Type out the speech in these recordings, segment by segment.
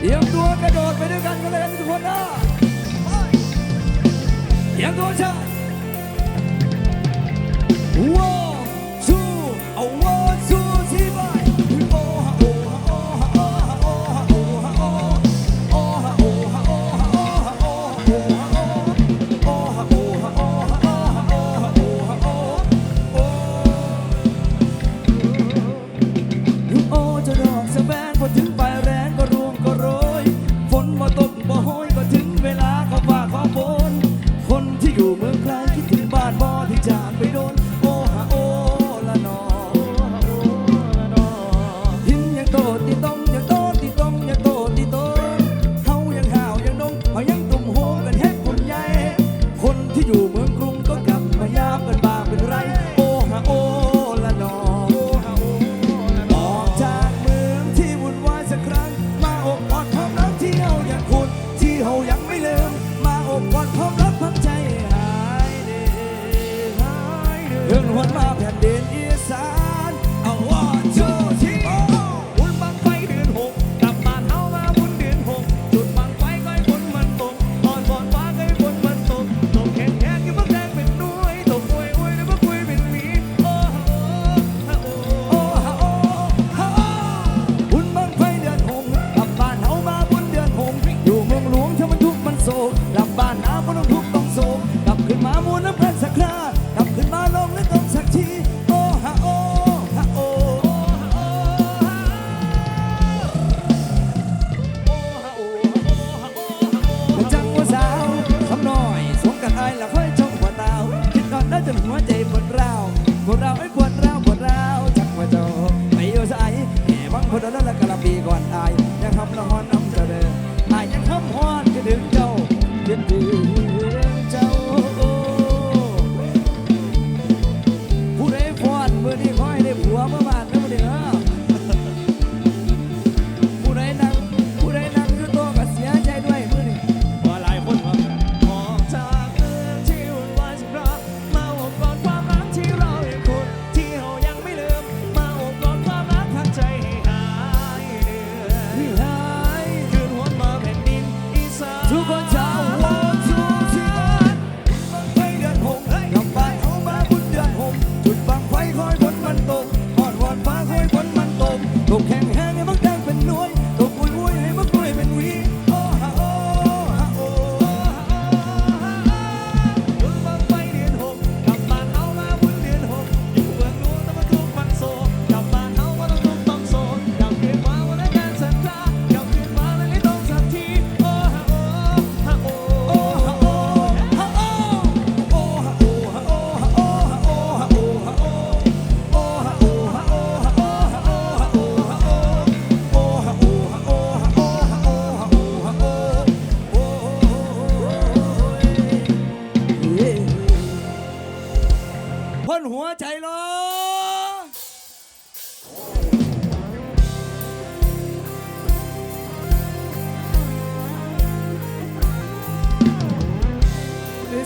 เตรียมตัวกระโดดไปด้วยกันกันเลยทุกคนนะเตรียมตัวใช่ว้ คนนั้นละกะละปีก่อนตายยังคำละฮอน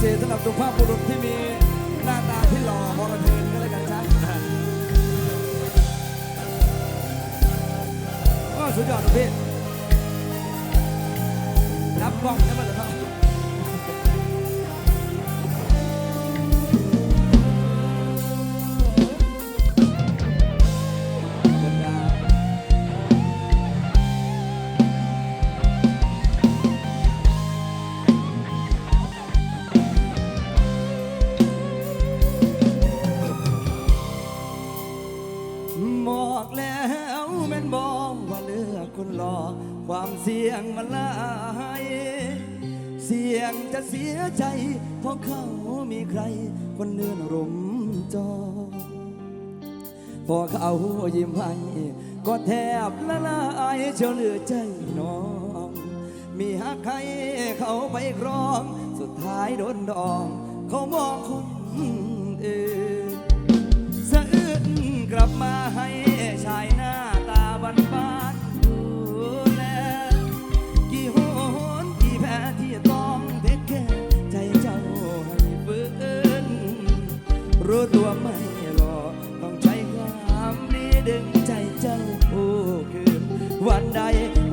เศษสำหรับสุภาพบุรุษที่มีหน้าตาที่หล่อพอระเทินก็แล้วกันจ้ะก็สุดยอดพี่รับบ้องแล้วมันจะเข้าบายเสียงจะเสียใจ เพราะเขามีใคร คนเนื้อนรมจอ พอเขายิ้มให้ก็แทบละลายเชียวเหลือใจน้อง มีหักใครเขาไปครอง สุดท้ายโดนดอง เขามองคนอื่นสะอื้นกลับมา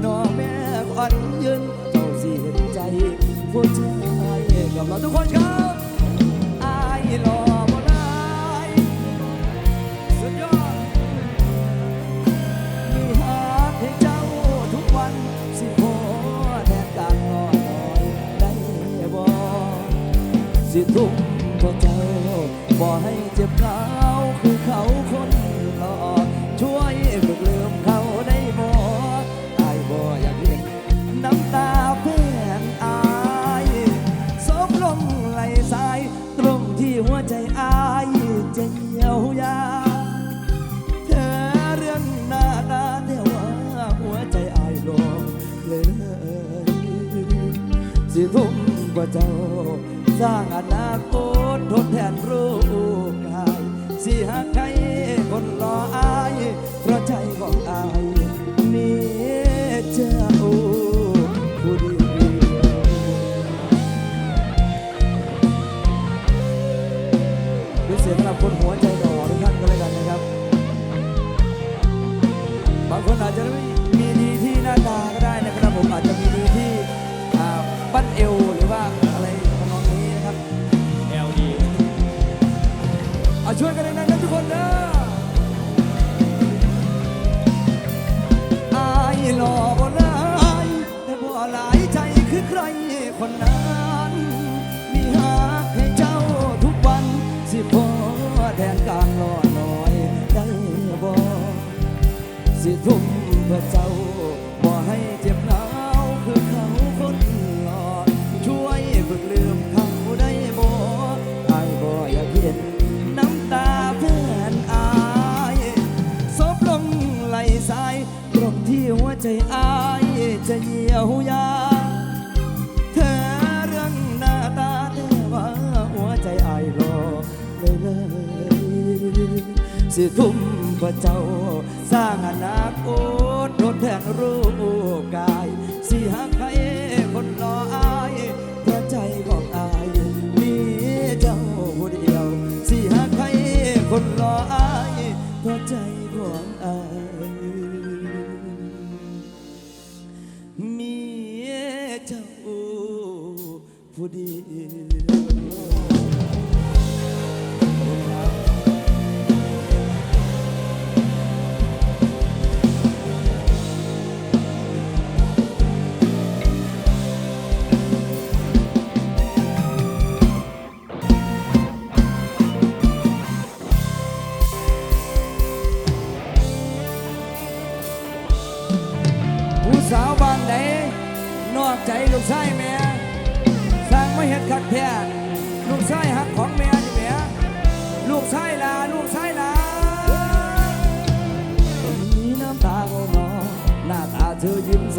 น้องแม่ขวัญยืนเจ้าสิเห็นใจผู้ชายกับเราทุกคนครับอายรอบ่ได้อมีหาให้เจ้าทุกวันสิพอแทนการรอคอยได้บ่สิทุกข์เพรเจ้าบ่ให้เจ็บร้าวคือเขาคน ทุ่มกว่าเจ้า สร้างอนาคตทดแทนรูปกายสิหากใครคนรออาย เพราะใจของอายมีเจ้าผู้ดีพิเศษสำหรับคนหัวใจหล่อทุกท่านก็แล้วกันนะครับ บางคนอาจจะไม่ เอา เลยสิทุ่มพื่อเจ้า สร้างอนาคตทดแทนรูปกาย สิหากใครคนรออายเพราะใจของอายมีเจ้าผู้เดียว สิหากใครคนรออายเพราะใจของอายมีเจ้าผู้เดียว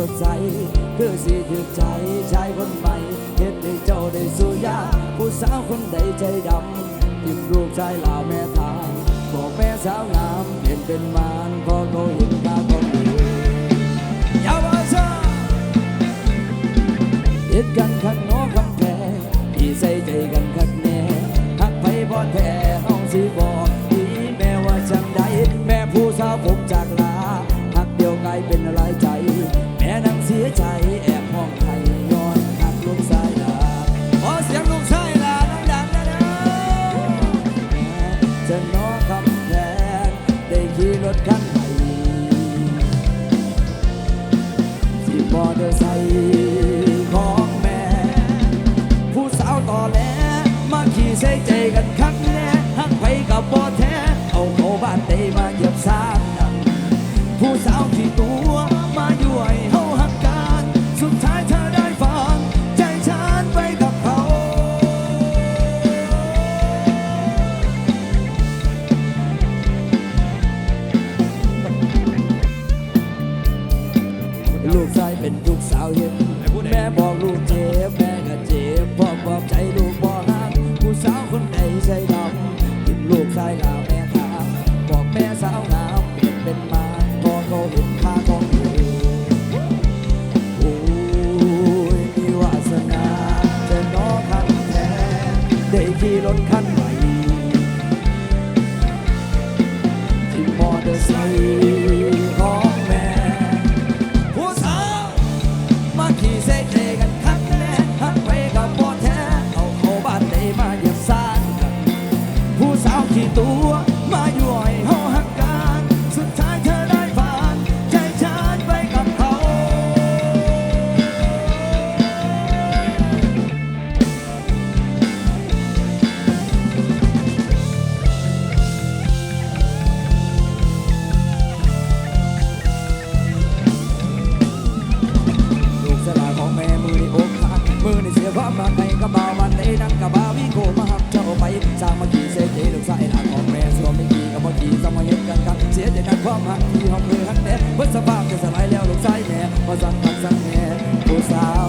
ดใส คือสีถือใจชายคนใหม่เฮ็ดให้เจ้าได้สู้ยากผู้สาวคนใดใจดำยิ้มลูกชายลาแม่ทางบอกแม่สาวงามเห็นเป็นมารพอเขาเห็นตาของดียาวาซาเด็ดกันขันน้อคำแพ้พี่ใส่ใจกันขัดแน่หักไปบ่แท้ห้องสิบอก รถคันใหม่ที่มอเดอร์ มีหอมเมื่อสภาพจะสลายแล้วลูกชายแม่มาสั่งพักสั่งแม่ผู้สาว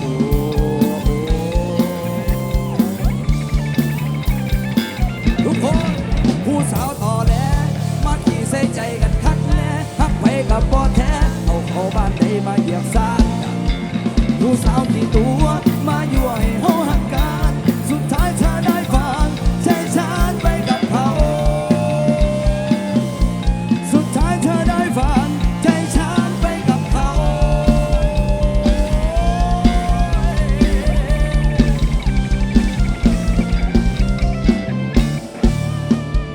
ผู้ดูทุกคนผู้สาวต่อแหลมาขี่ใส่ใจกันคักแน่ฮักไปกับบ่อแท้เอาเข้าบ้านได้มาเหยียบซ่านกันผู้สาวที่ตัว